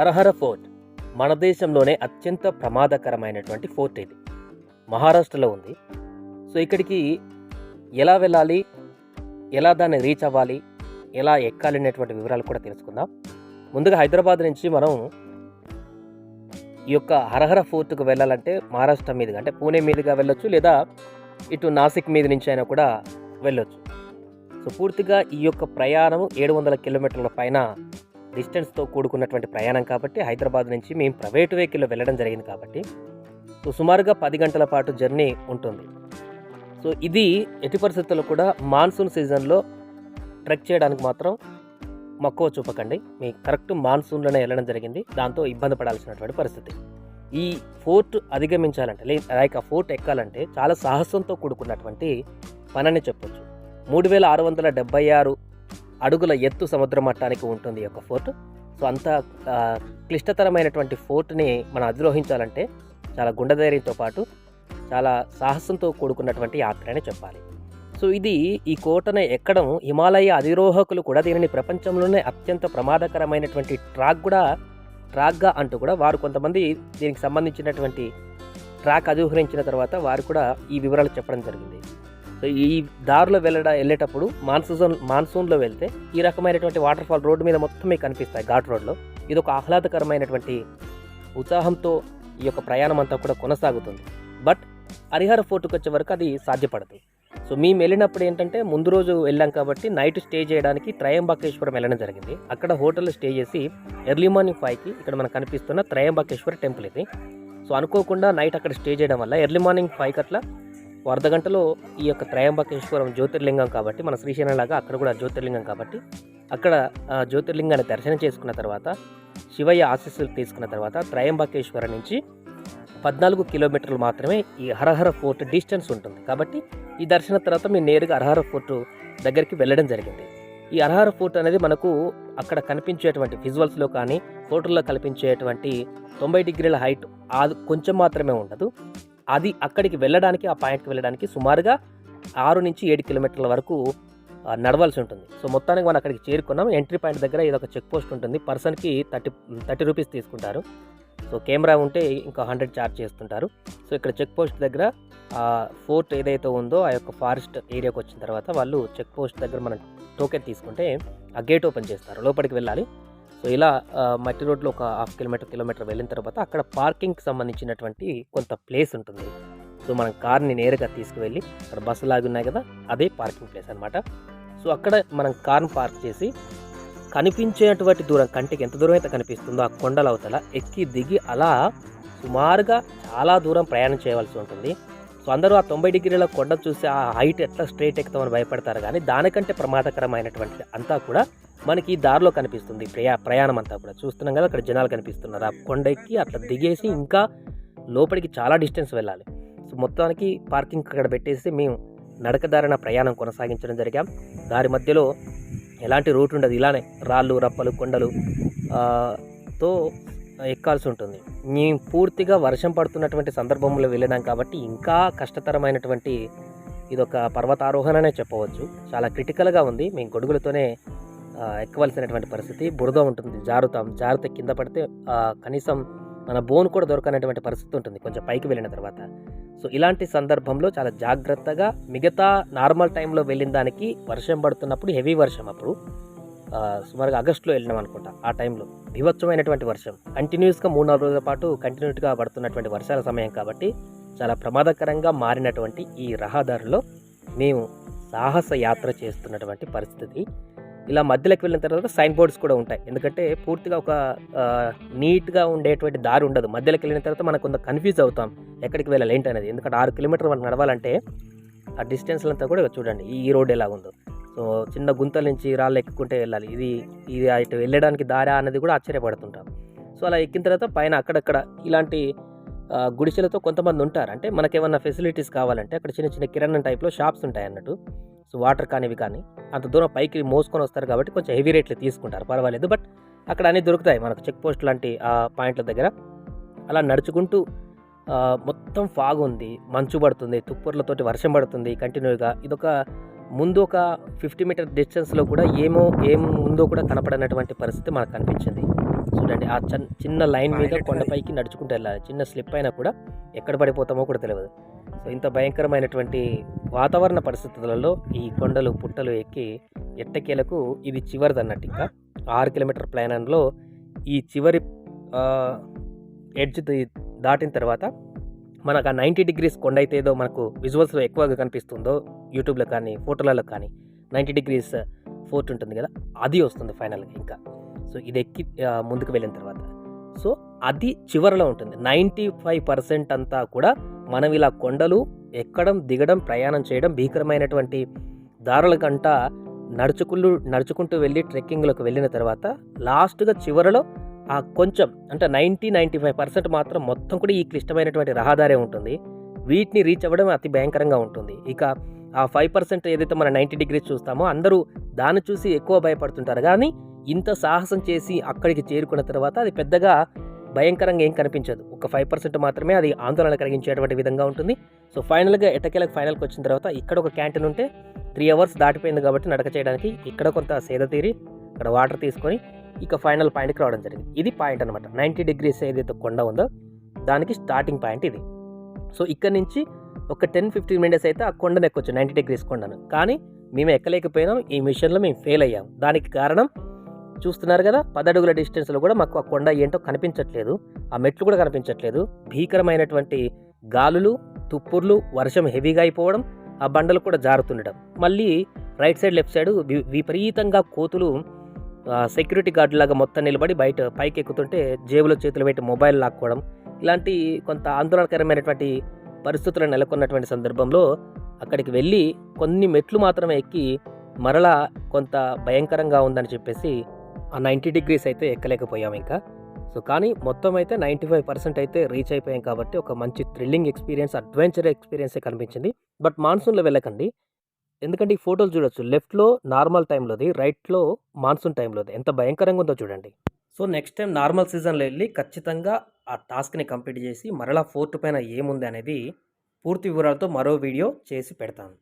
హరహర fort మన దేశంలోనే అత్యంత ప్రమాదకరమైనటువంటి ఫోర్ట్ ఇది. మహారాష్ట్రలో ఉంది. సో ఇక్కడికి ఎలా వెళ్ళాలి? ఎలా దాన్ని రీచ్ అవ్వాలి? ఎలా ఎక్కాలి అనేటువంటి వివరాలు కూడా తెలుసుకుందాం. ముందుగా హైదరాబాద్ నుంచి మనం ఈ యొక్క హరహర ఫోర్ట్కు వెళ్ళాలంటే మహారాష్ట్ర మీదుగా అంటే పూణే మీదుగా వెళ్ళొచ్చు లేదా ఇటు నాసిక్ మీద నుంచి అయినా కూడా వెళ్ళొచ్చు. సో పూర్తిగా ఈ యొక్క ప్రయాణం ఏడు వందల కిలోమీటర్ల పైన డిస్టెన్స్తో కూడుకున్నటువంటి ప్రయాణం కాబట్టి హైదరాబాద్ నుంచి మేము ప్రైవేట్ వెహికల్లో వెళ్ళడం జరిగింది కాబట్టి సో సుమారుగా పది గంటల పాటు జర్నీ ఉంటుంది. సో ఇది ఎట్టి పరిస్థితుల్లో కూడా మాన్సూన్ సీజన్లో ట్రెక్ చేయడానికి మాత్రం మక్కువ చూపకండి. మీ కరెక్ట్ మాన్సూన్లోనే వెళ్ళడం జరిగింది. దాంతో ఇబ్బంది పడాల్సినటువంటి పరిస్థితి. ఈ ఫోర్ట్ అధిగమించాలంటే లైక్ ఆ ఫోర్ట్ ఎక్కాలంటే చాలా సాహసంతో కూడుకున్నటువంటి పనని చెప్పొచ్చు. మూడు వేల ఆరు వందల డెబ్బై ఆరు అడుగుల ఎత్తు సముద్ర మట్టానికి ఉంటుంది ఈ యొక్క ఫోర్ట్. సో అంత క్లిష్టతరమైనటువంటి ఫోర్ట్ని మనం అధిరోహించాలంటే చాలా గుండెధైర్యంతో పాటు చాలా సాహసంతో కూడుకున్నటువంటి యాత్ర అని చెప్పాలి. సో ఇది ఈ కోటను ఎక్కడం హిమాలయ అధిరోహకులు కూడా దీనిని ప్రపంచంలోనే అత్యంత ప్రమాదకరమైనటువంటి ట్రాక్ కూడా ట్రాక్గా అంటూ కూడా వారు కొంతమంది దీనికి సంబంధించినటువంటి ట్రాక్ అధిహరించిన తర్వాత వారు కూడా ఈ వివరాలు చెప్పడం జరిగింది. సో ఈ దారిలో వెళ్ళడ వెళ్ళేటప్పుడు మాన్సూన్ మాన్సూన్లో వెళ్తే ఈ రకమైనటువంటి వాటర్ ఫాల్ రోడ్డు మీద మొత్తం మీకు కనిపిస్తాయి ఘాట్ రోడ్లో. ఇది ఒక ఆహ్లాదకరమైనటువంటి ఉత్సాహంతో ఈ యొక్క ప్రయాణం అంతా కూడా కొనసాగుతుంది. బట్ హరిహర ఫోర్ట్కి వచ్చే వరకు అది సాధ్యపడదు. సో మేము వెళ్ళినప్పుడు ఏంటంటే ముందు రోజు వెళ్ళాం కాబట్టి నైట్ స్టే చేయడానికి త్రయంబకేశ్వరం వెళ్ళడం జరిగింది. అక్కడ హోటల్లో స్టే చేసి ఎర్లీ మార్నింగ్ ఫైవ్కి ఇక్కడ మనకు కనిపిస్తున్న త్రయంబకేశ్వర టెంపుల్ ఇది. సో అనుకోకుండా నైట్ అక్కడ స్టే చేయడం వల్ల ఎర్లీ మార్నింగ్ ఫైవ్కి అట్లా ఓ అర్ధ గంటలో ఈ యొక్క త్రయంబకేశ్వరం జ్యోతిర్లింగం కాబట్టి మన శ్రీశైలంలాగా అక్కడ కూడా జ్యోతిర్లింగం కాబట్టి అక్కడ జ్యోతిర్లింగాన్ని దర్శనం చేసుకున్న తర్వాత శివయ్య ఆశీస్సులు తీసుకున్న తర్వాత త్రయంబకేశ్వర నుంచి పద్నాలుగు కిలోమీటర్లు మాత్రమే ఈ హరహర ఫోర్ట్ డిస్టెన్స్ ఉంటుంది. కాబట్టి ఈ దర్శనం తర్వాత మీరు నేరుగా అరహర ఫోర్ట్ దగ్గరికి వెళ్ళడం జరిగింది. ఈ అరహర ఫోర్ట్ అనేది మనకు అక్కడ కనిపించేటువంటి విజువల్స్లో కానీ ఫోటోల్లో కనిపించేటువంటి తొంభై డిగ్రీల హైట్ అది కొంచెం మాత్రమే ఉండదు. అది అక్కడికి వెళ్ళడానికి ఆ పాయింట్కి వెళ్ళడానికి సుమారుగా ఆరు నుంచి ఏడు కిలోమీటర్ల వరకు నడవాల్సి ఉంటుంది. సో మొత్తానికి మనం అక్కడికి చేరుకున్నాం ఎంట్రీ పాయింట్ దగ్గర ఇది ఒక చెక్ పోస్ట్ ఉంటుంది. పర్సన్కి థర్టీ థర్టీ రూపీస్ తీసుకుంటారు. సో కెమెరా ఉంటే ఇంకా హండ్రెడ్ ఛార్జ్ చేస్తుంటారు. సో ఇక్కడ చెక్ పోస్ట్ దగ్గర ఫోర్ట్ ఏదైతే ఉందో ఆ యొక్క ఫారెస్ట్ ఏరియాకి వచ్చిన తర్వాత వాళ్ళు చెక్ పోస్ట్ దగ్గర మనం టోకెన్ తీసుకుంటే ఆ గేట్ ఓపెన్ చేస్తారు. లోపలికి వెళ్ళాలి. సో ఇలా మట్టి రోడ్లో ఒక హాఫ్ కిలోమీటర్ కిలోమీటర్ వెళ్ళిన తర్వాత అక్కడ పార్కింగ్కి సంబంధించినటువంటి కొంత ప్లేస్ ఉంటుంది. సో మనం కార్ని నేరుగా తీసుకువెళ్ళి అక్కడ బస్సు లాగి ఉన్నాయి కదా అదే పార్కింగ్ ప్లేస్ అనమాట సో అక్కడ మనం కార్ని పార్క్ చేసి కనిపించేటువంటి దూరం కంటికి ఎంత దూరం అయితే కనిపిస్తుందో ఆ కొండల అవతల ఎక్కి దిగి అలా సుమారుగా చాలా దూరం ప్రయాణం చేయవలసి ఉంటుంది. సో అందరూ ఆ తొంభై డిగ్రీల కొండ చూసి ఆ హైట్ ఎట్లా స్ట్రైట్ ఎక్కుతామని భయపడతారు కానీ దానికంటే ప్రమాదకరమైనటువంటి అంతా కూడా మనకి దారిలో కనిపిస్తుంది. ప్రయా ప్రయాణం అంతా కూడా చూస్తున్నాం కదా అక్కడ జనాలు కనిపిస్తున్నారు. ఆ కొండ ఎక్కి అట్లా దిగేసి ఇంకా లోపలికి చాలా డిస్టెన్స్ వెళ్ళాలి. సో మొత్తానికి పార్కింగ్ అక్కడ పెట్టేసి మేము నడకదారిన ప్రయాణం కొనసాగించడం జరిగాం. దారి మధ్యలో ఎలాంటి రూట్ ఉండదు. ఇలానే రాళ్ళు రప్పలు కొండలు తో ఎక్కాల్సి ఉంటుంది. మేము పూర్తిగా వర్షం పడుతున్నటువంటి సందర్భంలో వెళ్ళినాం కాబట్టి ఇంకా కష్టతరమైనటువంటి ఇదొక పర్వతారోహణనే చెప్పవచ్చు. చాలా క్రిటికల్గా ఉంది. మేము గొడుగులతోనే ఎక్కవలసినటువంటి పరిస్థితి. బురద ఉంటుంది జారుతాం జారితే కింద పడితే కనీసం మన బోన్ కూడా దొరకనటువంటి పరిస్థితి ఉంటుంది కొంచెం పైకి వెళ్ళిన తర్వాత. సో ఇలాంటి సందర్భంలో చాలా జాగ్రత్తగా మిగతా నార్మల్ టైంలో వెళ్ళిన దానికి వర్షం పడుతున్నప్పుడు హెవీ వర్షం అప్పుడు సుమారుగా ఆగస్టులో వెళ్ళినాం అనుకుంటా ఆ టైంలో. వివత్సమైనటువంటి వర్షం. కంటిన్యూస్గా మూడు నాలుగు రోజుల పాటు కంటిన్యూట్గా పడుతున్నటువంటి వర్షాల సమయం కాబట్టి చాలా ప్రమాదకరంగా మారినటువంటి ఈ రహదారిలో మేము సాహస యాత్ర చేస్తున్నటువంటి పరిస్థితి. ఇలా మధ్యలోకి వెళ్ళిన తర్వాత సైన్ బోర్డ్స్ కూడా ఉంటాయి. ఎందుకంటే పూర్తిగా ఒక నీట్గా ఉండేటువంటి దారి ఉండదు. మధ్యలోకి వెళ్ళిన తర్వాత మనకు కొంత కన్ఫ్యూజ్ అవుతాం. ఎక్కడికి వెళ్ళాలి ఏంటి అనేది. ఎందుకంటే ఆరు కిలోమీటర్లు మనం నడవాలంటే ఆ డిస్టెన్స్ అంతా కూడా చూడండి ఈ రోడ్ ఎలా ఉందో సో చిన్న గుంతల నుంచి రాళ్ళు ఎక్కుకుంటే వెళ్ళాలి. ఇది ఇది ఇటు వెళ్ళడానికి దారా అనేది కూడా ఆశ్చర్యపడుతుంటాం. సో అలా ఎక్కిన తర్వాత పైన అక్కడక్కడ ఇలాంటి గుడిసెలతో కొంతమంది ఉంటారు. అంటే మనకేమన్నా ఫెసిలిటీస్ కావాలంటే అక్కడ చిన్న చిన్న కిరాణా టైప్లో షాప్స్ ఉంటాయి అన్నట్టు సో వాటర్ కానీ ఇవి కానీ అంత దూరం పైకి మోసుకొని వస్తారు కాబట్టి కొంచెం హెవీ రేట్లు తీసుకుంటారు. పర్వాలేదు. బట్ అక్కడ అన్నీ దొరుకుతాయి. మనకు చెక్ పోస్ట్ లాంటి ఆ పాయింట్ల దగ్గర. అలా నడుచుకుంటూ మొత్తం ఫాగ్ ఉంది. మంచు పడుతుంది. తుప్పర్లతోటి వర్షం పడుతుంది కంటిన్యూగా. ఇదొక ముందు ఒక ఫిఫ్టీ మీటర్ డిస్టెన్స్లో కూడా ఏమో ఏం ఉందో కూడా కనపడనటువంటి పరిస్థితి మనకు కనిపించింది చూడండి. ఆ చన్ చిన్న లైన్ మీద కొండపైకి నడుచుకుంటూ వెళ్ళాలి. చిన్న స్లిప్ అయినా కూడా ఎక్కడ పడిపోతామో కూడా తెలియదు సో ఇంత భయంకరమైనటువంటి వాతావరణ పరిస్థితులలో ఈ కొండలు పుట్టలు ఎక్కి ఎట్టకేలకు ఇది చివరిది అన్నట్టు ఇంకా. ఆరు కిలోమీటర్ ప్రయాణంలో ఈ చివరి ఎడ్జ్ దాటిన తర్వాత మనకు ఆ నైంటీ డిగ్రీస్ కొండ అయితే ఏదో మనకు విజువల్స్లో ఎక్కువగా కనిపిస్తుందో యూట్యూబ్లో కానీ ఫోటోలలో కానీ నైంటీ డిగ్రీస్ ఫోర్ట్ ఉంటుంది కదా అది వస్తుంది ఫైనల్గా ఇంకా. సో ఇది ఎక్కి ముందుకు వెళ్ళిన తర్వాత. సో అది చివరిలో ఉంటుంది. నైంటీ ఫైవ్ పర్సెంట్ అంతా కూడా మనం ఇలా కొండలు ఎక్కడం దిగడం ప్రయాణం చేయడం భీకరమైనటువంటి దారుల కంట నడుచుకుంటూ నడుచుకుంటూ వెళ్ళి ట్రెక్కింగ్లోకి వెళ్ళిన తర్వాత లాస్ట్గా చివరిలో ఆ కొంచెం అంటే నైంటీ నైంటీ ఫైవ్ పర్సెంట్ మాత్రం మొత్తం కూడా ఈ క్లిష్టమైనటువంటి రహదారే ఉంటుంది. వీటిని రీచ్ అవ్వడం అతి భయంకరంగా ఉంటుంది. ఇక ఆ ఫైవ్ పర్సెంట్ ఏదైతే మన నైంటీ డిగ్రీస్ చూస్తామో అందరూ దాన్ని చూసి ఎక్కువ భయపడుతుంటారు. కానీ ఇంత సాహసం చేసి అక్కడికి చేరుకున్న తర్వాత అది పెద్దగా భయంకరంగా ఏం కనిపించదు. ఒక ఫైవ్ పర్సెంట్ మాత్రమే అది ఆందోళన కలిగించేటువంటి విధంగా ఉంటుంది. సో ఫైనల్గా ఎటకేలకు ఫైనల్కి వచ్చిన తర్వాత ఇక్కడ ఒక క్యాంటీన్ ఉంటే త్రీ అవర్స్ దాటిపోయింది కాబట్టి నడక చేయడానికి ఇక్కడ కొంత సేద తీరి ఇక్కడ వాటర్ తీసుకొని ఇక ఫైనల్ పాయింట్కి రావడం జరిగింది. ఇది పాయింట్ అనమాట నైంటీ డిగ్రీస్ ఏదైతే కొండ ఉందో దానికి స్టార్టింగ్ పాయింట్ ఇది. సో ఇక్కడ నుంచి ఒక టెన్ ఫిఫ్టీన్ మినిట్స్ అయితే ఆ కొండను ఎక్కొచ్చు నైంటీ డిగ్రీస్ కొండను. కానీ మేము ఎక్కలేకపోయినాం ఈ మిషన్లో మేము ఫెయిల్ అయ్యాం. దానికి కారణం చూస్తున్నారు కదా పదడుగుల డిస్టెన్స్లో కూడా మాకు ఆ కొండ ఏంటో కనిపించట్లేదు. ఆ మెట్లు కూడా కనిపించట్లేదు. భీకరమైనటువంటి గాలులు తుప్పుర్లు వర్షం హెవీగా అయిపోవడం ఆ బండలు కూడా జారుతుండడం. మళ్ళీ రైట్ సైడ్ లెఫ్ట్ సైడ్ విపరీతంగా కోతులు సెక్యూరిటీ గార్డు లాగా మొత్తం నిలబడి బయట పైకి ఎక్కుతుంటే జేబులో చేతులు పెట్టి మొబైల్ లాక్కోవడం. ఇలాంటి కొంత ఆందోళనకరమైనటువంటి పరిస్థితులు నెలకొన్నటువంటి సందర్భంలో అక్కడికి వెళ్ళి కొన్ని మెట్లు మాత్రమే ఎక్కి మరలా కొంత భయంకరంగా ఉందని చెప్పేసి ఆ నైంటీ డిగ్రీస్ అయితే ఎక్కలేకపోయాం ఇంకా. సో కానీ మొత్తం అయితే నైంటీ ఫైవ్ పర్సెంట్ అయితే రీచ్ అయిపోయాం కాబట్టి ఒక మంచి థ్రిల్లింగ్ ఎక్స్పీరియన్స్ అడ్వెంచర్ ఎక్స్పీరియన్సే కనిపించింది. బట్ మాన్సూన్లో వెళ్ళకండి. ఎందుకంటే ఈ ఫోటోలు చూడొచ్చు. లెఫ్ట్లో నార్మల్ టైంలోది రైట్లో మాన్సూన్ టైంలోది. ఎంత భయంకరంగా ఉందో చూడండి. సో నెక్స్ట్ టైం నార్మల్ సీజన్లో వెళ్ళి ఖచ్చితంగా ఆ టాస్క్ని కంప్లీట్ చేసి మరలా ఫోర్త్ పైన ఏముంది అనేది పూర్తి వివరాలతో మరో వీడియో చేసి పెడతాను.